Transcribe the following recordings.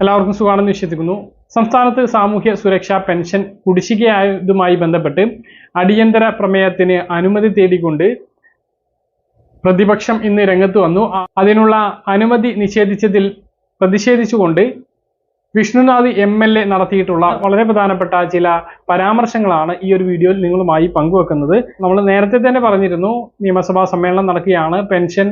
എല്ലാവർക്കും സുഖമാണെന്ന് വിശ്വസിക്കുന്നു. സംസ്ഥാനത്ത് സാമൂഹ്യ സുരക്ഷാ പെൻഷൻ കുടിശ്ശികയായതുമായി ബന്ധപ്പെട്ട് അടിയന്തര പ്രമേയത്തിന് അനുമതി തേടിക്കൊണ്ട് പ്രതിപക്ഷം ഇന്ന് രംഗത്ത് വന്നു. അതിനുള്ള അനുമതി നിഷേധിച്ചതിൽ പ്രതിഷേധിച്ചുകൊണ്ട് വിഷ്ണുനാഥ് എം എൽ എ നടത്തിയിട്ടുള്ള വളരെ പ്രധാനപ്പെട്ട ചില പരാമർശങ്ങളാണ് ഈ ഒരു വീഡിയോയിൽ നിങ്ങളുമായി പങ്കുവെക്കുന്നത്. നമ്മൾ നേരത്തെ തന്നെ പറഞ്ഞിരുന്നു നിയമസഭാ സമ്മേളനം നടക്കുകയാണ്. പെൻഷൻ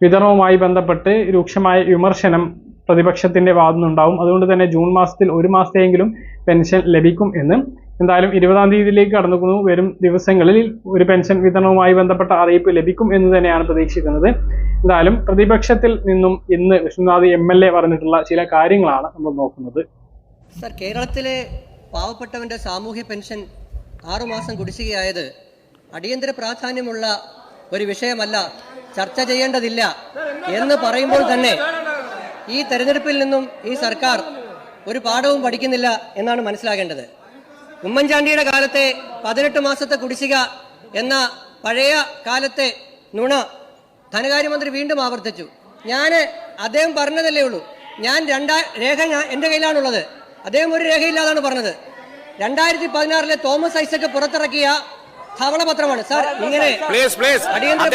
വിതരണവുമായി ബന്ധപ്പെട്ട് രൂക്ഷമായ വിമർശനം പ്രതിപക്ഷത്തിന്റെ ഭാഗത്തുനിന്നുണ്ടാവും അതുകൊണ്ട് തന്നെ ജൂൺ മാസത്തിൽ ഒരു മാസത്തെയെങ്കിലും പെൻഷൻ ലഭിക്കും എന്ന് എന്തായാലും ഇരുപതാം തീയതിയിലേക്ക് കടന്നു വരും ദിവസങ്ങളിൽ ഒരു പെൻഷൻ വിതരണവുമായി ബന്ധപ്പെട്ട അറിയിപ്പ് ലഭിക്കും എന്ന് തന്നെയാണ് പ്രതീക്ഷിക്കുന്നത്. എന്തായാലും പ്രതിപക്ഷത്തിൽ നിന്നും ഇന്ന് വിഷ്ണുനാഥ് എം എൽ എ പറഞ്ഞിട്ടുള്ള ചില കാര്യങ്ങളാണ് നമ്മൾ നോക്കുന്നത്. സർ കേരളത്തിലെ പാവപ്പെട്ടവന്റെ സാമൂഹ്യ പെൻഷൻ ആറുമാസം കുടിശ്ശികയായത് അടിയന്തര പ്രാധാന്യമുള്ള ഒരു വിഷയമല്ല ചർച്ച ചെയ്യേണ്ടതില്ല എന്ന് പറയുമ്പോൾ തന്നെ ഈ തെരഞ്ഞെടുപ്പിൽ നിന്നും ഈ സർക്കാർ ഒരു പാഠവും പഠിക്കുന്നില്ല എന്നാണ് മനസ്സിലാകേണ്ടത്. ഉമ്മൻചാണ്ടിയുടെ കാലത്തെ പതിനെട്ട് മാസത്തെ കുടിശ്ശിക എന്ന പഴയ കാലത്തെ നുണ ധനകാര്യമന്ത്രി വീണ്ടും ആവർത്തിച്ചു. ഞാൻ അദ്ദേഹം പറഞ്ഞതല്ലേ ഉള്ളൂ. ഞാൻ രണ്ടാ രേഖ ഞാൻ എന്റെ കയ്യിലാണുള്ളത്. അദ്ദേഹം ഒരു രേഖയില്ലാതാണ് പറഞ്ഞത്. രണ്ടായിരത്തി പതിനാറിലെ തോമസ് ഐസക്ക് പുറത്തിറക്കിയ ധവളപത്രമാണ്. സാർ ഇങ്ങനെ അടിയന്തര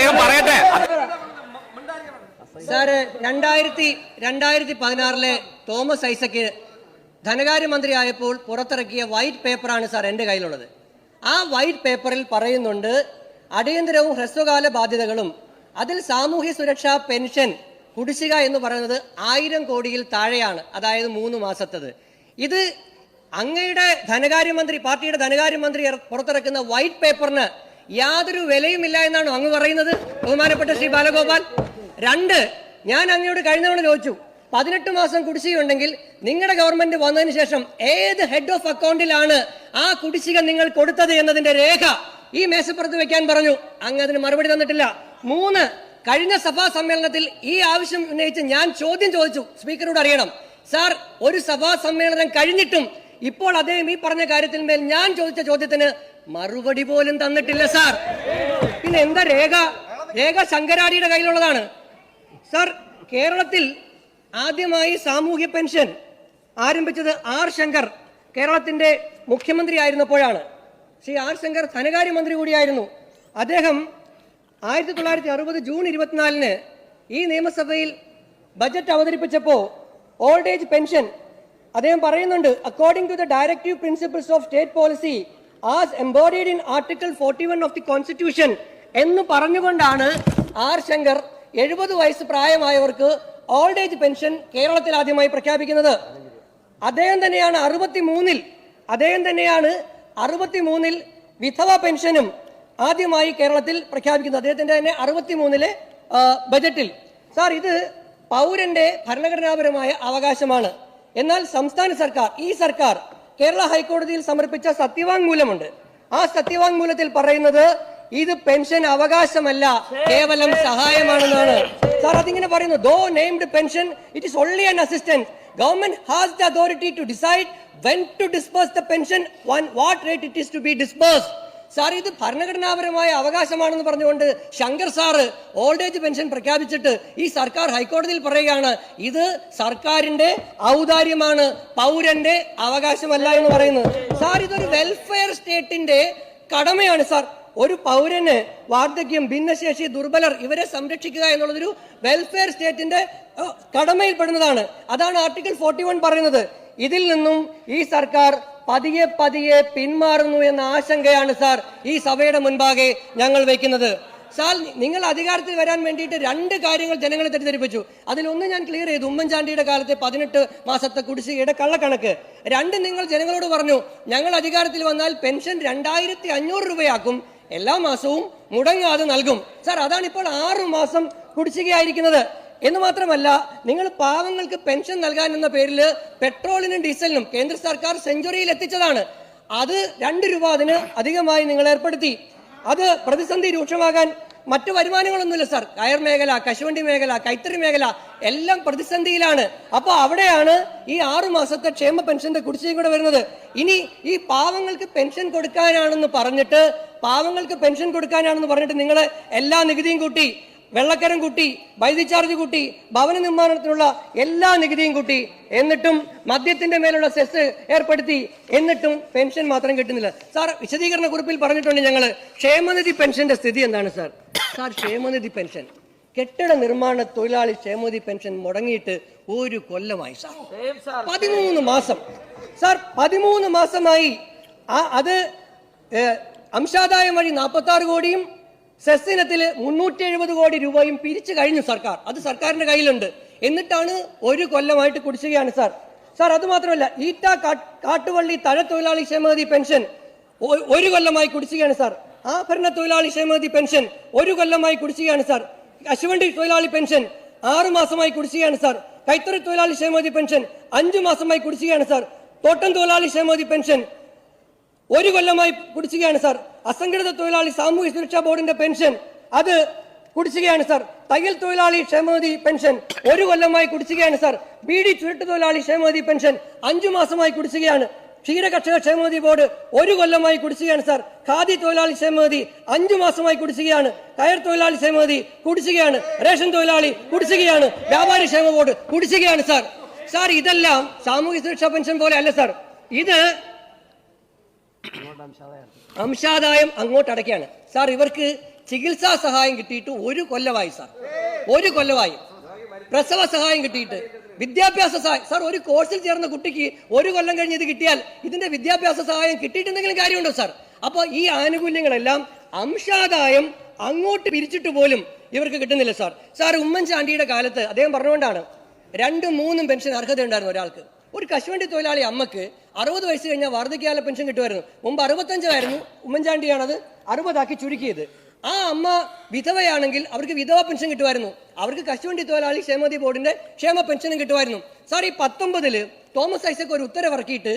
സാർ രണ്ടായിരത്തി രണ്ടായിരത്തി പതിനാറിലെ തോമസ് ഐസക്ക് ധനകാര്യമന്ത്രിയായപ്പോൾ പുറത്തിറക്കിയ വൈറ്റ് പേപ്പറാണ് സാർ എന്റെ കയ്യിലുള്ളത്. ആ വൈറ്റ് പേപ്പറിൽ പറയുന്നുണ്ട് അടിയന്തരവും ഹ്രസ്വകാല ബാധ്യതകളും അതിൽ സാമൂഹ്യ സുരക്ഷാ പെൻഷൻ കുടിശ്ശിക എന്ന് പറയുന്നത് ആയിരം കോടിയിൽ താഴെയാണ് അതായത് മൂന്ന് മാസത്തത്. ഇത് അങ്ങയുടെ ധനകാര്യമന്ത്രി പാർട്ടിയുടെ ധനകാര്യമന്ത്രി പുറത്തിറക്കുന്ന വൈറ്റ് പേപ്പറിന് യാതൊരു വിലയുമില്ല എന്നാണോ അങ്ങ് പറയുന്നത്. ബഹുമാനപ്പെട്ട ശ്രീ ബാലഗോപാൽ. രണ്ട് ഞാൻ അങ്ങയോട് കഴിഞ്ഞ തവണ ചോദിച്ചു പതിനെട്ട് മാസം കുടിശ്ശികയുണ്ടെങ്കിൽ നിങ്ങളുടെ ഗവൺമെന്റ് വന്നതിന് ശേഷം ഏത് ഹെഡ് ഓഫ് അക്കൗണ്ടിലാണ് ആ കുടിശ്ശിക നിങ്ങൾ കൊടുത്തത് എന്നതിന്റെ രേഖ ഈ മേശപ്പുറത്ത് വെക്കാൻ പറഞ്ഞു. അങ്ങ് അതിന് മറുപടി തന്നിട്ടില്ല. മൂന്ന് കഴിഞ്ഞ സഭാ സമ്മേളനത്തിൽ ഈ ആവശ്യം ഉന്നയിച്ച് ഞാൻ ചോദ്യം ചോദിച്ചു. സ്പീക്കറോട് അറിയണം. സാർ ഒരു സഭാ സമ്മേളനം കഴിഞ്ഞിട്ടും ഇപ്പോൾ അദ്ദേഹം ഈ പറഞ്ഞ കാര്യത്തിന്മേൽ ഞാൻ ചോദിച്ച ചോദ്യത്തിന് മറുപടി പോലും തന്നിട്ടില്ല സാർ. പിന്നെ എന്താ രേഖ? രേഖ ശങ്കരാടിയുടെ കയ്യിലുള്ളതാണ്. സാർ കേരളത്തിൽ ആദ്യമായി സാമൂഹ്യ പെൻഷൻ ആരംഭിച്ചത് ആർ ശങ്കർ കേരളത്തിന്റെ മുഖ്യമന്ത്രി ആയിരുന്നപ്പോഴാണ് ശ്രീ ആർ ശങ്കർ ധനകാര്യമന്ത്രി കൂടിയായിരുന്നു. അദ്ദേഹം ആയിരത്തി തൊള്ളായിരത്തി അറുപത് ജൂൺ ഇരുപത്തിനാലിന് ഈ നിയമസഭയിൽ ബജറ്റ് അവതരിപ്പിച്ചപ്പോൾ ഓൾഡ് ഏജ് പെൻഷൻ അദ്ദേഹം പറയുന്നുണ്ട് according to the directive principles of state policy as embodied in article forty one of the constitution എന്ന് പറഞ്ഞുകൊണ്ടാണ് ആർ ശങ്കർ എഴുപത് വയസ്സ് പ്രായമായവർക്ക് ഓൾഡ് ഏജ് പെൻഷൻ കേരളത്തിൽ ആദ്യമായി പ്രഖ്യാപിക്കുന്നത്. അദ്ദേഹം തന്നെയാണ് അറുപത്തി മൂന്നിൽ അദ്ദേഹം തന്നെയാണ് അറുപത്തി മൂന്നിൽ വിധവ പെൻഷനും ആദ്യമായി കേരളത്തിൽ പ്രഖ്യാപിക്കുന്നത്. അദ്ദേഹത്തിന്റെ തന്നെ അറുപത്തി മൂന്നിലെ ബജറ്റിൽ. സാർ ഇത് പൗരന്റെ ഭരണഘടനാപരമായ അവകാശമാണ്. എന്നാൽ സംസ്ഥാന സർക്കാർ ഈ സർക്കാർ കേരള ഹൈക്കോടതിയിൽ സമർപ്പിച്ച സത്യവാങ്മൂലമുണ്ട്. ആ സത്യവാങ്മൂലത്തിൽ പറയുന്നത് ഇത് പെൻഷൻ അവകാശമല്ല കേവലം സഹായമാണെന്നാണ്. സാർ അതിങ്ങനെ പറയുന്നു though named pension it is only an assistant government has the authority to decide when to disperse the pension what rate it is to be disperse sir ഇത് ഭരണഘടനാപരമായ അവകാശമാണെന്ന് പറഞ്ഞുകൊണ്ട് Shankar sir old age pension പ്രഖ്യാപിച്ചിട്ട് ഈ സർക്കാർ ഹൈക്കോടതിയിൽ പറയുകയാണ് ഇത് സർക്കാരിന്റെ ഔദാര്യമാണ് പൗരന്റെ അവകാശമല്ല എന്ന് പറയുന്നത്. സാർ ഇതൊരു വെൽഫെയർ സ്റ്റേറ്റിന്റെ കടമയാണ് സാർ. ഒരു പൗരന് വാർദ്ധക്യം ഭിന്നശേഷി ദുർബലർ ഇവരെ സംരക്ഷിക്കുക എന്നുള്ളതൊരു വെൽഫെയർ സ്റ്റേറ്റിന്റെ കടമയിൽപ്പെടുന്നതാണ്. അതാണ് ആർട്ടിക്കിൾ ഫോർട്ടി വൺ പറയുന്നത്. ഇതിൽ നിന്നും ഈ സർക്കാർ പതിയെ പതിയെ പിന്മാറുന്നു എന്ന ആശങ്കയാണ് സാർ ഈ സഭയുടെ മുൻപാകെ ഞങ്ങൾ വയ്ക്കുന്നത് സാർ നിങ്ങൾ അധികാരത്തിൽ വരാൻ വേണ്ടിയിട്ട് രണ്ട് കാര്യങ്ങൾ ജനങ്ങളെ തെറ്റിദ്ധരിപ്പിച്ചു. അതിലൊന്ന് ഞാൻ ക്ലിയർ ചെയ്തു. ഉമ്മൻചാണ്ടിയുടെ കാലത്തെ പതിനെട്ട് മാസത്തെ കുടിശ്ശികയുടെ കള്ളക്കണക്ക്. രണ്ട് നിങ്ങൾ ജനങ്ങളോട് പറഞ്ഞു ഞങ്ങൾ അധികാരത്തിൽ വന്നാൽ പെൻഷൻ രണ്ടായിരത്തി അഞ്ഞൂറ് രൂപയാക്കും. എല്ലാ മാസവും മുടങ്ങാതെ നൽകും. സാർ അതാണ് ഇപ്പോൾ ആറു മാസം കുടിശ്ശികയായിരിക്കുന്നത്. എന്ന് മാത്രമല്ല നിങ്ങൾ പാവങ്ങൾക്ക് പെൻഷൻ നൽകാൻ എന്ന പേരിൽ പെട്രോളിനും ഡീസലിനും കേന്ദ്ര സർക്കാർ സെഞ്ചുറിയിൽ എത്തിച്ചതാണ്. അത് രണ്ട് രൂപ അതിന് അധികമായി നിങ്ങൾ ഏർപ്പെടുത്തി അത് പ്രതിസന്ധി രൂക്ഷമാകാൻ മറ്റു വരുമാനങ്ങളൊന്നുമില്ല സാർ കയർ മേഖല കശുവണ്ടി മേഖല കൈത്തറി മേഖല എല്ലാം പ്രതിസന്ധിയിലാണ്. അപ്പോൾ അവിടെയാണ് ഈ ആറു മാസത്തെ ക്ഷേമ പെൻഷന്റെ കുടിശ്ശികയും കൂടെ വരുന്നത്. ഇനി ഈ പാവങ്ങൾക്ക് പെൻഷൻ കൊടുക്കാനാണെന്ന് പറഞ്ഞിട്ട് പാവങ്ങൾക്ക് പെൻഷൻ കൊടുക്കാനാണെന്ന് പറഞ്ഞിട്ട് നിങ്ങൾ എല്ലാ നികുതിയും കൂട്ടി വെള്ളക്കരം കൂട്ടി വൈദ്യുതി ചാർജ് കൂട്ടി ഭവന നിർമ്മാണത്തിനുള്ള എല്ലാ നികുതിയും കൂട്ടി എന്നിട്ടും മദ്യത്തിന്റെ മേലുള്ള സെസ് ഏർപ്പെടുത്തി എന്നിട്ടും പെൻഷൻ മാത്രം കിട്ടുന്നില്ല. സാർ വിശദീകരണ കുറിപ്പിൽ പറഞ്ഞിട്ടുണ്ട് ഞങ്ങൾ ക്ഷേമനിധി പെൻഷന്റെ സ്ഥിതി എന്താണ് സാർ സാർ ക്ഷേമനിധി പെൻഷൻ. കെട്ടിട നിർമ്മാണ തൊഴിലാളി ക്ഷേമനിധി പെൻഷൻ മുടങ്ങിയിട്ട് ഒരു കൊല്ലമായി സാർ. പതിമൂന്ന് മാസം. സാർ പതിമൂന്ന് മാസമായി അത് അംശാദായം വഴി നാൽപ്പത്തി ആറ് കോടിയും സെസ്സിനത്തിൽ മുന്നൂറ്റി എഴുപത് കോടി രൂപയും പിരിച്ചു കഴിഞ്ഞു സർക്കാർ. അത് സർക്കാരിന്റെ കയ്യിലുണ്ട്. എന്നിട്ടാണ് ഒരു കൊല്ലമായിട്ട് കുടിശ്ശികയാണ് സാർ. സാർ അത് മാത്രമല്ല ഈറ്റ കാട്ടുവള്ളി തഴ തൊഴിലാളി ക്ഷേമനിധി പെൻഷൻ ഒരു കൊല്ലമായി കുടിശ്ശികയാണ് സാർ. ആഭരണ തൊഴിലാളി ക്ഷേമനിധി പെൻഷൻ ഒരു കൊല്ലമായി കുടിശ്ശികയാണ് സാർ. കശുവണ്ടി തൊഴിലാളി പെൻഷൻ ആറു മാസമായി കുടിശ്ശികയാണ് സാർ. കൈത്തറി തൊഴിലാളി ക്ഷേമനിധി പെൻഷൻ അഞ്ചു മാസമായി കുടിശ്ശികയാണ് സാർ. തോട്ടം തൊഴിലാളി ക്ഷേമനിധി പെൻഷൻ ഒരു കൊല്ലമായി കുടിശ്ശികയാണ് സാർ. അസംഘടിത തൊഴിലാളി സാമൂഹ്യ സുരക്ഷാ ബോർഡിന്റെ പെൻഷൻ അത് കുടിശ്ശികയാണ് സാർ. തയ്യൽ തൊഴിലാളി ക്ഷേമനിധി പെൻഷൻ ഒരു കൊല്ലമായി കുടിശ്ശികയാണ് സാർ. ബീഡി ചുരുട്ട് തൊഴിലാളി ക്ഷേമനിധി പെൻഷൻ അഞ്ചു മാസമായി കുടിശ്ശികയാണ്. ക്ഷീര കർഷക ക്ഷേമനിധി ബോർഡ് ഒരു കൊല്ലമായി കുടിശ്ശികയാണ് സാർ. ഖാദി തൊഴിലാളി ക്ഷേമനിധി അഞ്ചു മാസമായി കുടിശ്ശികയാണ്. കയർ തൊഴിലാളി ക്ഷേമനിധി കുടിശ്ശികയാണ്. റേഷൻ തൊഴിലാളി കുടിശ്ശികയാണ്. വ്യാപാരി ക്ഷേമ ബോർഡ് കുടിശ്ശികയാണ് സാർ. സാർ ഇതെല്ലാം സാമൂഹ്യ സുരക്ഷാ പെൻഷൻ പോലെ അല്ല സാർ. ഇത് അംശാദായം അങ്ങോട്ട് അടയ്ക്കാണ് സാർ ഇവർക്ക് ചികിത്സാ സഹായം കിട്ടിയിട്ട് ഒരു കൊല്ലമായി സാർ. ഒരു കൊല്ലമായി. പ്രസവ സഹായം കിട്ടിയിട്ട് വിദ്യാഭ്യാസ സഹായം. സാർ ഒരു കോഴ്സിൽ ചേർന്ന കുട്ടിക്ക് ഒരു കൊല്ലം കഴിഞ്ഞ് ഇത് കിട്ടിയാൽ ഇതിന്റെ വിദ്യാഭ്യാസ സഹായം കിട്ടിയിട്ടുണ്ടെങ്കിലും കാര്യമുണ്ടോ സാർ? അപ്പോൾ ഈ ആനുകൂല്യങ്ങളെല്ലാം അംശാദായം അങ്ങോട്ട് പിരിച്ചിട്ട് പോലും ഇവർക്ക് കിട്ടുന്നില്ല സാർ. സാർ ഉമ്മൻചാണ്ടിയുടെ കാലത്ത് അദ്ദേഹം പറഞ്ഞുകൊണ്ടാണ് രണ്ടും മൂന്നും പെൻഷൻ അർഹത ഉണ്ടായിരുന്നു ഒരാൾക്ക്. ഒരു കശുവണ്ടി തൊഴിലാളി അമ്മയ്ക്ക് അറുപത് വയസ്സ് കഴിഞ്ഞാൽ വാർദ്ധക്യകാല പെൻഷൻ കിട്ടുമായിരുന്നു. മുമ്പ് അറുപത്തഞ്ചായിരുന്നു ഉമ്മൻചാണ്ടിയാണത് അറുപതാക്കി ചുരുക്കിയത്. ആ അമ്മ വിധവയാണെങ്കിൽ അവർക്ക് വിധവ പെൻഷൻ കിട്ടുമായിരുന്നു. അവർക്ക് കശുവണ്ടി തൊഴിലാളി ക്ഷേമനിധി ബോർഡിന്റെ ക്ഷേമ പെൻഷനും കിട്ടുമായിരുന്നു. സാർ ഈ പത്തൊമ്പതിൽ തോമസ് ഐസക് ഒരു ഉത്തരവിറക്കിയിട്ട്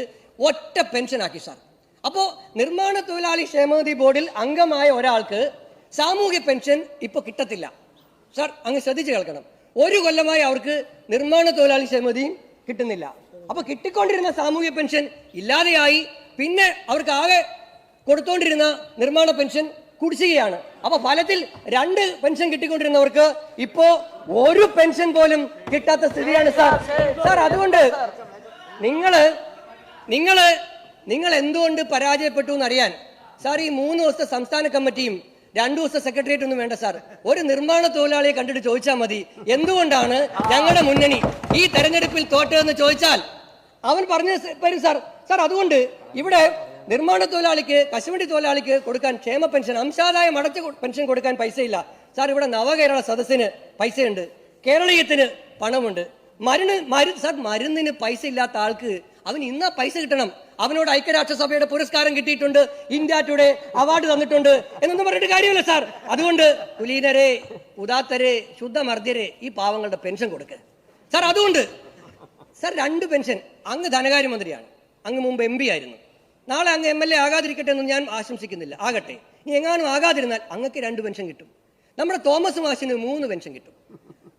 ഒറ്റ പെൻഷൻ ആക്കി സാർ. അപ്പോ നിർമ്മാണ തൊഴിലാളി ക്ഷേമനിധി ബോർഡിൽ അംഗമായ ഒരാൾക്ക് സാമൂഹ്യ പെൻഷൻ ഇപ്പൊ കിട്ടത്തില്ല. സാർ അങ്ങ് ശ്രദ്ധിച്ചു കേൾക്കണം. ഒരു കൊല്ലമായി അവർക്ക് നിർമ്മാണ തൊഴിലാളി ക്ഷേമതിയും കിട്ടുന്നില്ല. അപ്പൊ കിട്ടിക്കൊണ്ടിരുന്ന സാമൂഹ്യ പെൻഷൻ ഇല്ലാതെയായി. പിന്നെ അവർക്ക് ആകെ കൊടുത്തോണ്ടിരുന്ന നിർമ്മാണ പെൻഷൻ കുടിശ്ശികയാണ്. അപ്പൊ ഫലത്തിൽ രണ്ട് പെൻഷൻ കിട്ടിക്കൊണ്ടിരുന്നവർക്ക് ഇപ്പോ ഒരു പെൻഷൻ പോലും കിട്ടാത്ത സ്ഥിതിയാണ് സാർ. സാർ അതുകൊണ്ട് നിങ്ങൾ നിങ്ങൾ നിങ്ങൾ എന്തുകൊണ്ട് പരാജയപ്പെട്ടു എന്നറിയാൻ. സാർ ഈ മൂന്ന് ദിവസത്തെ സംസ്ഥാന കമ്മിറ്റിയും രണ്ടു ദിവസത്തെ സെക്രട്ടേറിയറ്റ് ഒന്നും വേണ്ട സാർ. ഒരു നിർമ്മാണ തൊഴിലാളിയെ കണ്ടിട്ട് ചോദിച്ചാൽ മതി. എന്തുകൊണ്ടാണ് ഞങ്ങളുടെ മുന്നണി ഈ തെരഞ്ഞെടുപ്പിൽ തോറ്റതെന്ന് ചോദിച്ചാൽ അവൻ പറഞ്ഞു വരും സാർ. സാർ അതുകൊണ്ട് ഇവിടെ നിർമ്മാണ തൊഴിലാളിക്ക് കശുവണ്ടി തൊഴിലാളിക്ക് കൊടുക്കാൻ ക്ഷേമ പെൻഷൻ അംശാദായം അടച്ച പെൻഷൻ കൊടുക്കാൻ പൈസയില്ല. സാർ ഇവിടെ നവകേരള സദസ്സിന് പൈസയുണ്ട്. കേരളീയത്തിന് പണമുണ്ട്. മരുന്ന് മരു സാർ മരുന്നിന് പൈസ ഇല്ലാത്ത ആൾക്ക് അവൻ ഇന്ന പൈസ കിട്ടണം. അവനോട് ഐക്യരാഷ്ട്രസഭയുടെ പുരസ്കാരം കിട്ടിയിട്ടുണ്ട്. ഇന്ത്യ ടുഡേ അവാർഡ് തന്നിട്ടുണ്ട്. എന്നൊന്നും പറഞ്ഞിട്ട് കാര്യമില്ല സാർ. അതുകൊണ്ട് കുലീനരെ ഉദാത്തരെ ശുദ്ധമർദ്ദരെ ഈ പാവങ്ങളുടെ പെൻഷൻ കൊടുക്കുക സാർ അതുകൊണ്ട് സാർ രണ്ട് പെൻഷൻ അങ്ങ് ധനകാര്യമന്ത്രിയാണ്. അങ്ങ് മുമ്പ് എം ആയിരുന്നു. നാളെ അങ്ങ് എം എൽ എ ആകാതിരിക്കട്ടെ എന്ന് ഞാൻ ആശംസിക്കുന്നില്ല. ആകട്ടെ. ഇനി എങ്ങാനും ആകാതിരുന്നാൽ അങ്ങക്ക് രണ്ട് പെൻഷൻ കിട്ടും. നമ്മുടെ തോമസ് മാഷിന് മൂന്ന് പെൻഷൻ കിട്ടും.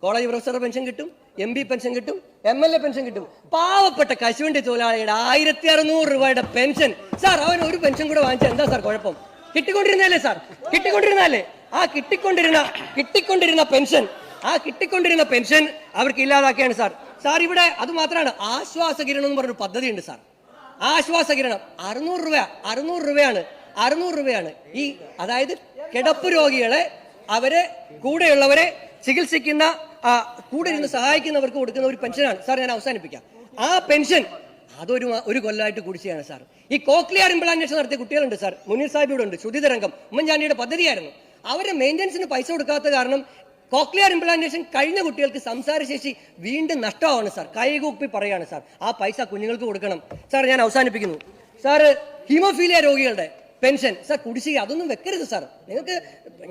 കോളേജ് പ്രൊഫസർ പെൻഷൻ കിട്ടും എം പി പെൻഷൻ കിട്ടും എം എൽ എ പെൻഷൻ കിട്ടും. പാവപ്പെട്ട കശുവണ്ടി തൊഴിലാളിയുടെ ആയിരത്തി അറുന്നൂറ് രൂപയുടെ പെൻഷൻ. സാർ അവൻ ഒരു പെൻഷൻ കൂടെ വാങ്ങിച്ചാൽ എന്താ സാർ കുഴപ്പം? കിട്ടിക്കൊണ്ടിരുന്നല്ലേ സാർ? കിട്ടിക്കൊണ്ടിരുന്നല്ലേ ആ കിട്ടിക്കൊണ്ടിരുന്ന കിട്ടിക്കൊണ്ടിരുന്ന പെൻഷൻ ആ കിട്ടിക്കൊണ്ടിരുന്ന പെൻഷൻ അവർക്ക് ഇല്ലാതാക്കിയാണ് സാർ. സാർ ഇവിടെ അത് മാത്രമാണ്. ആശ്വാസകിരണം എന്ന് പറഞ്ഞൊരു പദ്ധതിയുണ്ട് സാർ. ആശ്വാസകിരണം. അറുന്നൂറ് രൂപ അറുന്നൂറ് രൂപയാണ്. അറുന്നൂറ് രൂപയാണ്. ഈ അതായത് കിടപ്പ് രോഗികളെ അവരെ കൂടെയുള്ളവരെ ചികിത്സിക്കുന്ന കൂടെ ഇരുന്ന് സഹായിക്കുന്നവർക്ക് കൊടുക്കുന്ന ഒരു പെൻഷനാണ്. സാർ ഞാൻ അവസാനിപ്പിക്കാം. ആ പെൻഷൻ അതൊരു ഒരു കൊല്ലമായിട്ട് കുടിശ്ശിയാണ് സാർ. ഈ കോക്ലിയർ ഇംപ്ലാന്റേഷൻ നടത്തിയ കുട്ടികളുണ്ട് സാർ. മുനീർ സാഹിബ് ഇവിടെ ഉണ്ട് ശുദ്ധിതരംഗം ഉമ്മൻചാണ്ടിയുടെ പദ്ധതിയായിരുന്നു. അവരെ മെയിന്റനൻസിന് പൈസ കൊടുക്കാത്ത കാരണം കോക്ലിയർ ഇംപ്ലാന്റേഷൻ കഴിഞ്ഞ കുട്ടികൾക്ക് സംസാരശേഷി വീണ്ടും നഷ്ടമാണ് സാർ. കൈകൂപ്പി പറയാണ് സാർ. ആ പൈസ കുഞ്ഞുങ്ങൾക്ക് കൊടുക്കണം. സാർ ഞാൻ അവസാനിപ്പിക്കുന്നു. സാർ ഹീമോഫീലിയ രോഗികളുടെ പെൻഷൻ. സാർ കുടിശ്ശിക അതൊന്നും വെക്കരുത് സാർ. നിങ്ങൾക്ക്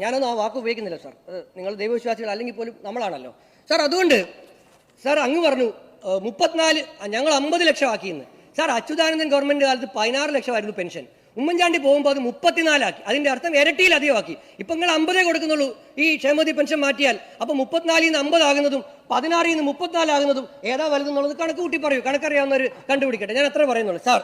ഞാനൊന്നും ആ വാക്ക് ഉപയോഗിക്കുന്നില്ല സാർ. നിങ്ങൾ ദൈവവിശ്വാസികൾ അല്ലെങ്കിൽ പോലും നമ്മളാണല്ലോ. സാർ അതുകൊണ്ട് സാർ അങ്ങ് പറഞ്ഞു മുപ്പത്തിനാല് ഞങ്ങൾ അമ്പത് ലക്ഷം ആക്കിയെന്ന്. സാർ അച്യുതാനന്ദൻ ഗവൺമെന്റ് കാലത്ത് പതിനാറ് ലക്ഷമായിരുന്നു പെൻഷൻ. ഉമ്മൻചാണ്ടി പോകുമ്പോൾ അത് മുപ്പത്തിനാലാക്കി. അതിന്റെ അർത്ഥം ഇരട്ടിയിലധികമാക്കി ഇപ്പൊ നിങ്ങൾ അമ്പതേ കൊടുക്കുന്നുള്ളൂ. ഈ ക്ഷേമതി പെൻഷൻ മാറ്റിയാൽ അപ്പൊ മുപ്പത്തിനാലിൽ നിന്ന് അമ്പതാകുന്നതും പതിനാറിൽ നിന്ന് മുപ്പത്തിനാലാകുന്നതും ഏതാ വലുതെന്നുള്ളത് കണക്ക് കൂട്ടി പറയൂ. കണക്കറിയാവുന്നവർ കണ്ടുപിടിക്കട്ടെ. ഞാൻ അത്ര പറയുന്നുള്ളൂ. സാർ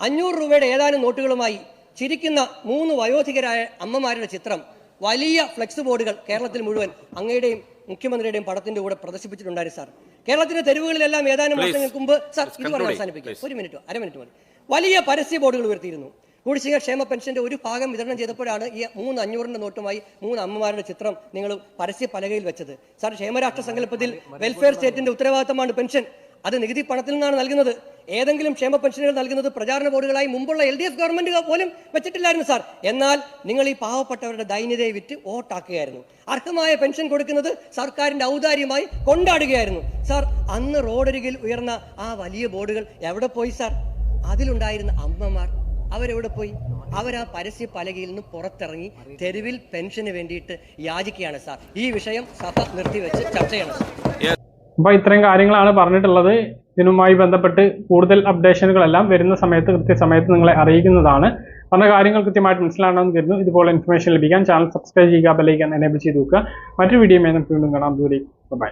അഞ്ഞൂറ് രൂപയുടെ ഏതാനും നോട്ടുകളുമായി ചിരിക്കുന്ന മൂന്ന് വയോധികരായ അമ്മമാരുടെ ചിത്രം വലിയ ഫ്ലെക്സ് ബോർഡുകൾ കേരളത്തിൽ മുഴുവൻ അങ്ങയുടെയും മുഖ്യമന്ത്രിയുടെയും പടത്തിന്റെ കൂടെ പ്രദർശിപ്പിച്ചിട്ടുണ്ടായിരുന്നു സാർ. കേരളത്തിന്റെ തെരുവുകളിലെല്ലാം ഏതാനും മാസങ്ങൾക്ക് മുമ്പ് സാർ ഇത് പറഞ്ഞ് അവസാനിപ്പിക്കും. ഒരു മിനിറ്റ് അര മിനിറ്റ് മതി. വലിയ പരസ്യ ബോർഡുകൾ ഉയർത്തിയിരുന്നു. കുടിശ്ശിക ക്ഷേമ പെൻഷന്റെ ഒരു ഭാഗം വിതരണം ചെയ്തപ്പോഴാണ് ഈ മൂന്ന് അഞ്ഞൂറിന്റെ നോട്ടുമായി മൂന്ന് അമ്മമാരുടെ ചിത്രം നിങ്ങൾ പരസ്യ പലകയിൽ വെച്ചത്. സാർ ക്ഷേമരാഷ്ട്ര സങ്കല്പത്തിൽ വെൽഫെയർ സ്റ്റേറ്റിന്റെ ഉത്തരവാദിത്തമാണ് പെൻഷൻ. അത് നികുതി പണത്തിൽ നിന്നാണ് നൽകുന്നത്. ഏതെങ്കിലും ക്ഷേമ പെൻഷനുകൾ നൽകുന്നത് പ്രചാരണ ബോർഡുകളായി മുമ്പുള്ള എൽ ഡി എഫ് ഗവൺമെന്റ് പോലും വെച്ചിട്ടില്ലായിരുന്നു സാർ. എന്നാൽ നിങ്ങൾ ഈ പാവപ്പെട്ടവരുടെ ദൈന്യതയെ വിറ്റ് വോട്ടാക്കുകയായിരുന്നു. അർഹമായ പെൻഷൻ കൊടുക്കുന്നത് സർക്കാരിന്റെ ഔദാര്യമായി കൊണ്ടാടുകയായിരുന്നു. സാർ അന്ന് റോഡരികിൽ ഉയർന്ന ആ വലിയ ബോർഡുകൾ എവിടെ പോയി സാർ? അതിലുണ്ടായിരുന്ന അമ്മമാർ അവരെവിടെ പോയി? അവർ ആ പരസ്യ പലകയിൽ നിന്ന് പുറത്തിറങ്ങി തെരുവിൽ പെൻഷന് വേണ്ടിയിട്ട് യാചിക്കുകയാണ് സാർ. ഈ വിഷയം സഭ നിർത്തിവെച്ച് ചർച്ച ചെയ്യണം സാർ ഇത്രയും കാര്യങ്ങളാണ് പറഞ്ഞിട്ടുള്ളത്. ഇതിനുമായി ബന്ധപ്പെട്ട് കൂടുതൽ അപ്ഡേഷനുകളെല്ലാം വരുന്ന സമയത്ത് കൃത്യസമയത്ത് നിങ്ങളെ അറിയിക്കുന്നതാണ്. പറഞ്ഞ കാര്യങ്ങൾ കൃത്യമായിട്ട് മനസ്സിലാണെന്ന് കരുതുന്നു. ഇതുപോലെ ഇൻഫർമേഷൻ ലഭിക്കാൻ ചാനൽ സബ്സ്ക്രൈബ് ചെയ്യുക ബെല്ലൈക്കൻ എനേബിൾ ചെയ്ത് നോക്കുക മറ്റൊരു വീഡിയോ നമുക്ക് വീണ്ടും കാണാം. ദൂരേക്ക് ബൈ